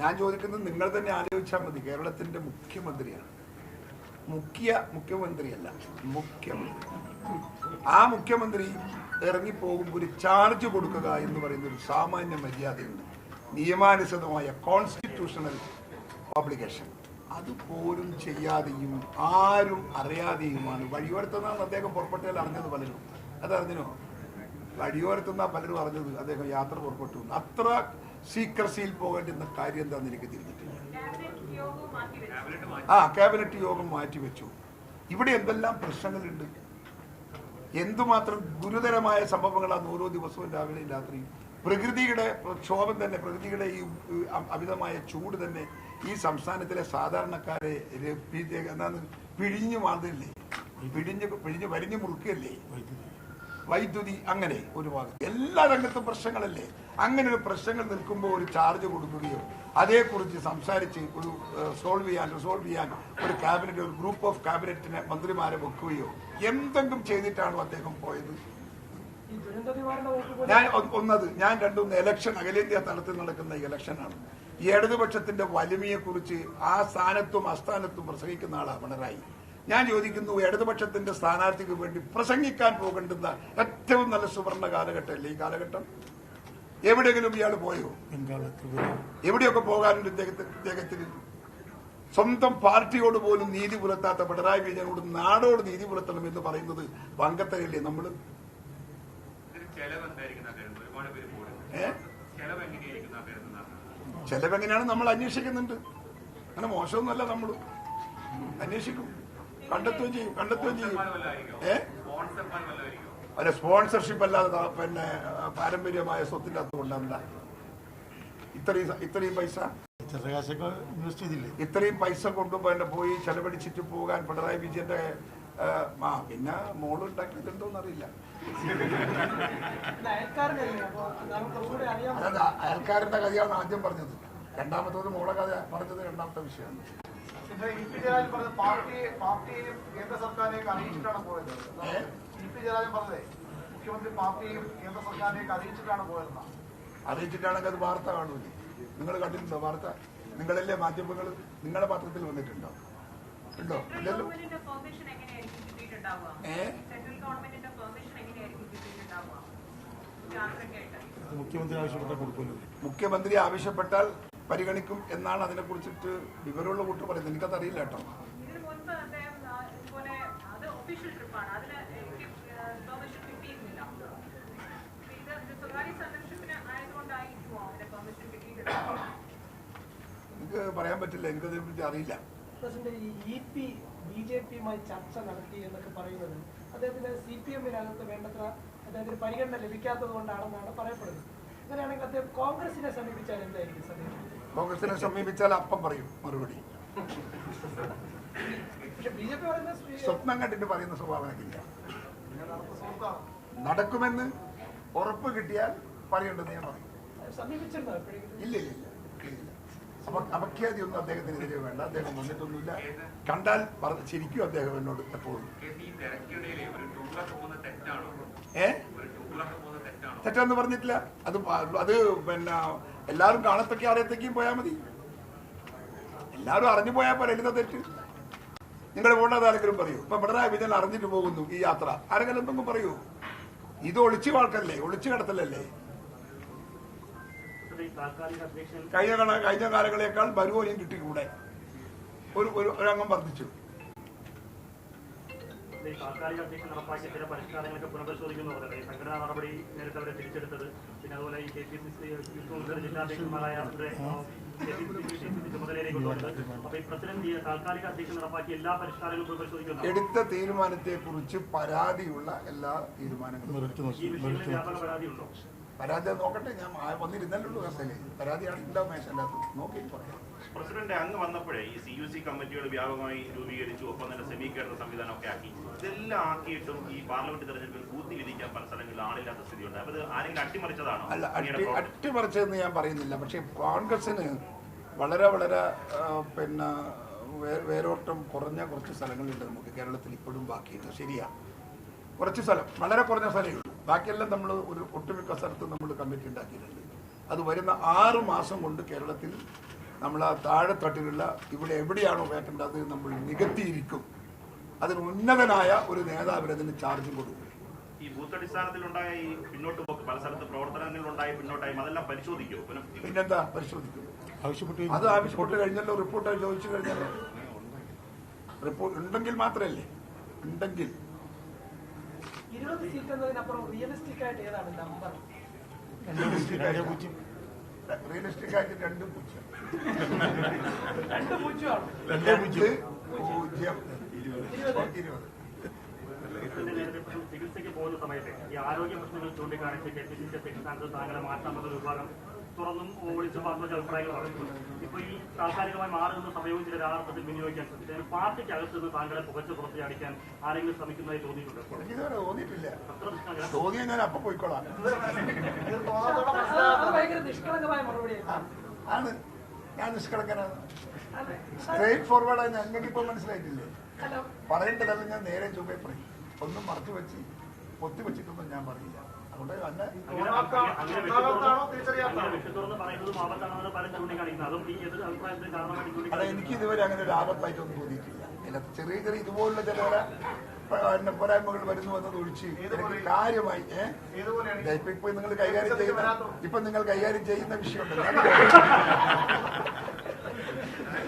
ഞാൻ ചോദിക്കുന്നത് നിങ്ങൾ തന്നെ ആലോചിച്ചാൽ മതി കേരളത്തിന്റെ മുഖ്യമന്ത്രിയാണ്. മുഖ്യ മുഖ്യമന്ത്രിയല്ല മുഖ്യമന്ത്രി. ആ മുഖ്യമന്ത്രി ഇറങ്ങിപ്പോകുമ്പോൾ ഒരു ചാർജ് കൊടുക്കുക എന്ന് പറയുന്ന ഒരു സാമാന്യ മര്യാദയുണ്ട്. നിയമാനുസൃതമായ കോൺസ്റ്റിറ്റ്യൂഷണൽ ഓബ്ലിഗേഷൻ അതുപോലും ചെയ്യാതെയും ആരും അറിയാതെയുമാണ് വഴിയോരത്തുനിന്നാണ് അദ്ദേഹം പുറപ്പെട്ടാൽ അറിഞ്ഞത് പലരും. അതറിഞ്ഞോ വഴിയോരത്തുനിന്നാണ് പലരും അറിഞ്ഞത്. അദ്ദേഹം യാത്ര പുറപ്പെട്ടു. അത്ര സീക്രസിയിൽ പോകേണ്ടുന്ന കാര്യം എന്താണെന്ന് എനിക്ക് തിരിഞ്ഞിട്ടില്ല. ആ ക്യാബിനറ്റ് യോഗം മാറ്റിവെച്ചു ഇവിടെ എന്തെല്ലാം പ്രശ്നങ്ങളുണ്ട്? എന്തുമാത്രം ഗുരുതരമായ സംഭവങ്ങളാണ് ഓരോ ദിവസവും രാവിലെയും രാത്രിയും. പ്രകൃതിയുടെ പ്രക്ഷോഭം തന്നെ പ്രകൃതിയുടെ ഈ അമിതമായ ചൂട് തന്നെ ഈ സംസ്ഥാനത്തിലെ സാധാരണക്കാരെ എന്താണ് പിഴിഞ്ഞു മാറില്ലേ പിഴിഞ്ഞ് പിഴിഞ്ഞ് വരിഞ്ഞു മുറുക്കല്ലേ വൈദ്യുതി അങ്ങനെ ഒരു ഭാഗം. എല്ലാ രംഗത്തും പ്രശ്നങ്ങളല്ലേ? അങ്ങനെ ഒരു പ്രശ്നങ്ങൾ നിൽക്കുമ്പോൾ ഒരു ചാർജ് കൊടുക്കുകയോ അതേക്കുറിച്ച് സംസാരിച്ച് ഒരു സോൾവ് ചെയ്യാൻ റിസോൾവ് ചെയ്യാൻ ഒരു ക്യാബിനറ്റ് ഒരു ഗ്രൂപ്പ് ഓഫ് ക്യാബിനറ്റിനെ മന്ത്രിമാരെ വെക്കുകയോ എന്തെങ്കിലും ചെയ്തിട്ടാണോ അദ്ദേഹം പോയത്? ഞാൻ ഒന്നത് ഞാൻ രണ്ടും ഇലക്ഷൻ അഖിലേന്ത്യാ തലത്തിൽ നടക്കുന്ന ഇലക്ഷനാണ് ഈ ഇടതുപക്ഷത്തിന്റെ വലിമയെക്കുറിച്ച് ആ സ്ഥാനത്തും അസ്ഥാനത്തും പ്രസംഗിക്കുന്ന ആളാണ് പിണറായി. ഞാൻ ചോദിക്കുന്നു ഇടതുപക്ഷത്തിന്റെ സ്ഥാനാർത്ഥിക്ക് വേണ്ടി പ്രസംഗിക്കാൻ പോകേണ്ടുന്ന ഏറ്റവും നല്ല സുവർണ കാലഘട്ടമല്ലേ ഈ കാലഘട്ടം? എവിടെയെങ്കിലും ഇയാൾ പോയോ? എവിടെയൊക്കെ പോകാനുണ്ട് ഇദ്ദേഹത്തിന്? സ്വന്തം പാർട്ടിയോട് പോലും നീതി പുലർത്താത്ത പിണറായി വിജയനോട് നാടോട് നീതി പുലർത്തണം എന്ന് പറയുന്നത് വങ്കത്തരല്ലേ നമ്മൾ ചെലവെങ്ങനെയാണ് നമ്മൾ അന്വേഷിക്കുന്നുണ്ട്. അങ്ങനെ മോശമൊന്നുമല്ല നമ്മൾ അന്വേഷിക്കും. കണ്ടെത്തുകയും ചെയ്യും കണ്ടെത്തുകയും ചെയ്യും. ഏ? അല്ല സ്പോൺസർഷിപ്പ് അല്ലാതെ പിന്നെ പാരമ്പര്യമായ സ്വത്തിന്റെ കൊണ്ടാ ഇത്രയും ഇത്രയും പൈസ? ഇൻവെസ്റ്റ് ചെയ്തില്ലേ? ഇത്രയും പൈസ കൊണ്ടു പിന്നെ പോയി ചെലവഴിച്ചിട്ട് പോകാൻ പിണറായി വിജയന്റെ ആ, പിന്നെ മോൾ ഉണ്ടാക്കിയിട്ടുണ്ടോന്ന് അറിയില്ല അയൽക്കാരന്റെ കഥയാണ് ആദ്യം പറഞ്ഞത്. രണ്ടാമത്തത് മോളെ കഥ പറഞ്ഞത് രണ്ടാമത്തെ വിഷയമാണ്. പിന്നെ ഇ പി ജയരാജൻ പാർട്ടി പാർട്ടിയെയും കേന്ദ്ര സർക്കാരിനെയൊക്കെ അറിയിച്ചിട്ടാണ് പോയത്. ഏ? ഇ പി ജയരാജൻ പറഞ്ഞതേ മുഖ്യമന്ത്രി പാർട്ടിയെയും കേന്ദ്ര സർക്കാരിനെയൊക്കെ അറിയിച്ചിട്ടാണ് പോയതെന്നാണ് അറിയിച്ചിട്ടാണെങ്കിൽ അത് വാർത്ത കാണൂലേ നിങ്ങൾ കണ്ടിട്ടുണ്ടോ വാർത്ത? നിങ്ങളല്ലേ മാധ്യമങ്ങൾ? നിങ്ങളുടെ പത്രത്തിൽ വന്നിട്ടുണ്ടോ? ഉണ്ടോ? ഇല്ലല്ലോ. ഏ? മുഖ്യമന്ത്രി ആവശ്യപ്പെട്ടാൽ കൊടുക്കുമല്ലോ. മുഖ്യമന്ത്രി ആവശ്യപ്പെട്ടാൽ പരിഗണിക്കും എന്നാണ് അതിനെ കുറിച്ചിട്ട് വിവരമുള്ള കൂട്ട് പറയുന്നത്. എനിക്കതറിയില്ല കേട്ടോ. എനിക്ക് പറയാൻ പറ്റില്ല. എനിക്കതിനെ കുറിച്ച് അറിയില്ല പി ബി ജെ പിയുമായി ചർച്ച നടത്തി എന്നൊക്കെ പറയുന്നത് അദ്ദേഹത്തിന് സി പി എമ്മിനകത്ത് വേണ്ടത്ര അദ്ദേഹത്തിന് പരിഗണന ലഭിക്കാത്തത് കൊണ്ടാണെന്നാണ് പറയപ്പെടുന്നത്. അങ്ങനെയാണെങ്കിൽ അദ്ദേഹം കോൺഗ്രസിനെ സമീപിച്ചാൽ എന്തായിരിക്കും സമീപം കോൺഗ്രസിനെ സമീപിച്ചാൽ അപ്പം പറയും മറുപടി. സ്വപ്നം കണ്ടിട്ട് പറയുന്ന സ്വഭാവം എനിക്കില്ല. നടക്കുമെന്ന് ഉറപ്പ് കിട്ടിയാൽ പറയേണ്ടത് ഞാൻ പറയും. ഇല്ല ഇല്ല ഇല്ല അപ്പൊ അപ അപഖ്യാതിയൊന്നും അദ്ദേഹത്തിനെതിരെ വേണ്ട. അദ്ദേഹം വന്നിട്ടൊന്നുമില്ല. കണ്ടാൽ പറ- ചിരിക്കും അദ്ദേഹം എന്നോട് എപ്പോഴും. ഏ? തെറ്റെന്ന് പറഞ്ഞിട്ടില്ല. അത് അത് പിന്നെ എല്ലാവരും കാണത്തൊക്കെ അറിയത്തേക്കും പോയാൽ മതി. എല്ലാവരും അറിഞ്ഞു പോയാൽ പോലെ എന്താ തെറ്റ്? നിങ്ങൾ പോകേണ്ടത് ആരെങ്കിലും പറയൂ. ഇപ്പൊ പിണറായി വിജയൻ അറിഞ്ഞിട്ട് പോകുന്നു ഈ യാത്ര. ആരെങ്കിലും എന്തെങ്കിലും പറയൂ. ഇത് ഒളിച്ചു വാൾക്കല്ലേ ഒളിച്ചു കിടത്തലല്ലേ? കഴിഞ്ഞ കഴിഞ്ഞ കാലങ്ങളെക്കാൾ വരുവോയും കിട്ടിക്കൂടെ? ഒരു ഒരു അംഗം വർദ്ധിച്ചു. താൽക്കാലിക അധ്യക്ഷൻ നടപ്പാക്കിയ ചില പരിഷ്കാരങ്ങളൊക്കെ പുനഃപരിശോധിക്കുന്നു പറഞ്ഞത് സംഘടനാ നടപടി നേരത്തെ അവരെ തിരിച്ചെടുത്തത്. പിന്നെ അതുപോലെ ഈ K P C C youth ജില്ലാധ്യക്ഷന്മാരായ അവരുടെ എടുത്ത തീരുമാനത്തെ കുറിച്ച് പരാതിയുള്ള എല്ലാ തീരുമാനങ്ങളും പരാതി നോക്കട്ടെ ഞാൻ വന്നിരുന്നല്ലോ കസേലയിൽ പരാതിയാണ് ഉണ്ടാവും നോക്കി പറയാം. പ്രസിഡന്റ് അങ്ങ് വന്നപ്പോഴേ ഈ സി യു സി കമ്മിറ്റികൾ വ്യാപകമായി രൂപീകരിച്ചു ഒപ്പം തന്നെ സെമി കേഡർ സംവിധാനമൊക്കെ ആക്കി. ഇതെല്ലാം ആക്കിയിട്ടും ഈ പാർലമെന്റ് തെരഞ്ഞെടുപ്പിൽ ബൂത്ത് വിധിക്കാൻ പല സ്ഥലങ്ങളിൽ ആളില്ലാത്ത സ്ഥിതിയുണ്ട്. അപ്പൊ ആരെങ്കിലും അട്ടിമറിച്ചതാണോ? അല്ല അട്ടിമറിച്ചതെന്ന് ഞാൻ പറയുന്നില്ല. പക്ഷേ കോൺഗ്രസിന് വളരെ വളരെ പിന്നെ വേരോട്ടം കുറഞ്ഞ കുറച്ച് സ്ഥലങ്ങളുണ്ട് നമുക്ക് കേരളത്തിൽ ഇപ്പോഴും ബാക്കിയുണ്ട്. ശരിയാ. കുറച്ച് സ്ഥലം വളരെ കുറഞ്ഞ സ്ഥലമേ ഉള്ളൂ. ബാക്കിയെല്ലാം നമ്മൾ ഒരു ഒട്ടുമിക്ക സ്ഥലത്തും നമ്മൾ കമ്മിറ്റി ഉണ്ടാക്കിയിട്ടുണ്ട്. അത് വരുന്ന ആറ് മാസം കൊണ്ട് കേരളത്തിൽ നമ്മൾ ആ താഴെത്തട്ടിലുള്ള ഇവിടെ എവിടെയാണോ വേണ്ടത് അത് നമ്മൾ നികത്തിയിരിക്കും. അതിന് ഉന്നതനായ ഒരു നേതാവിന് അതിന് ചാർജും കൊടുക്കും. ഈ ബൂത്ത് അടിസ്ഥാനത്തിലുണ്ടായ ഈ പിന്നോട്ട് പോക്ക് പല സ്ഥലത്ത് പ്രവർത്തനങ്ങളിലുണ്ടായ പിന്നോട്ടായി അതെല്ലാം പരിശോധിക്കുമോ പിന്നെ പിന്നെന്താ? പരിശോധിക്കും. ആവശ്യപ്പെട്ട് അത് ആവശ്യപ്പെട്ട് കഴിഞ്ഞല്ലോ റിപ്പോർട്ട് ചോദിച്ചു കഴിഞ്ഞല്ലോ. റിപ്പോർട്ട് ഉണ്ടെങ്കിൽ മാത്രമല്ലേ? ഉണ്ടെങ്കിൽ. ഇരുപത് സീറ്റ് എന്നതിനപ്പുറം റിയലിസ്റ്റിക് ആയിട്ട് ഏതാണ് നമ്പർ റിയലിസ്റ്റിക് ആയിട്ട് രണ്ട് പൂജ്യം. രണ്ട് പൂജ്യമാണ്. രണ്ട് പൂജ്യം. പൂജ്യം. ഇരുപത്. ഇരുപത്. ചികിത്സയ്ക്ക് പോകുന്ന സമയത്ത് ഈ ആരോഗ്യ പ്രശ്നങ്ങൾ ചൂണ്ടിക്കാണിച്ച് കെ പി സി സി സ്ഥാനത്ത് താങ്കളെ മാറ്റാമെന്ന വിഭാഗം തുറന്നും ഒളിച്ചു പറഞ്ഞ അഭിപ്രായങ്ങൾ പറഞ്ഞിട്ടുണ്ട് ഇപ്പൊ ഈ താൽക്കാലികമായി മാറുന്ന സമയവും ചില യഥാർത്ഥത്തിൽ വിനിയോഗിക്കാൻ ശ്രമിച്ചു പാർട്ടിക്ക് അകത്ത് നിന്ന് താങ്കളെ പുകച്ച് പുറത്തേ അടിക്കാൻ ആരെങ്കിലും ശ്രമിക്കുന്നതായി തോന്നിയിട്ടുണ്ട്? തോന്നിയിട്ടില്ല. ഞാൻ അപ്പൊ പോയിക്കോളാം. ആണ്. ഞാൻ നിഷ്കളങ്കനാണ്. സ്ട്രേറ്റ് ഫോർവേഡ് ഞങ്ങൾക്ക് ഇപ്പൊ മനസ്സിലായിട്ടില്ലേ? പറയേണ്ടതല്ല ഞാൻ നേരെ ചൊവ്വേ പറയും. ഒന്നും മറച്ചു വെച്ച് പൊത്തി വെച്ചിട്ടൊന്നും ഞാൻ പറയില്ല അതും എനിക്ക് ഇതുവരെ അങ്ങനെ ഒരു ആപത്തായിട്ടൊന്നും തോന്നിയിട്ടില്ല. ചെറിയ ചെറിയ ഇതുപോലുള്ള ചില പോരായ്മകൾ വരുന്നു എന്നത് ഒഴിച്ച് കാര്യമായി ഇപ്പൊ നിങ്ങൾ കൈകാര്യം ചെയ്യുന്ന ഇപ്പൊ നിങ്ങൾ കൈകാര്യം ചെയ്യുന്ന വിഷയമുണ്ടല്ലോ.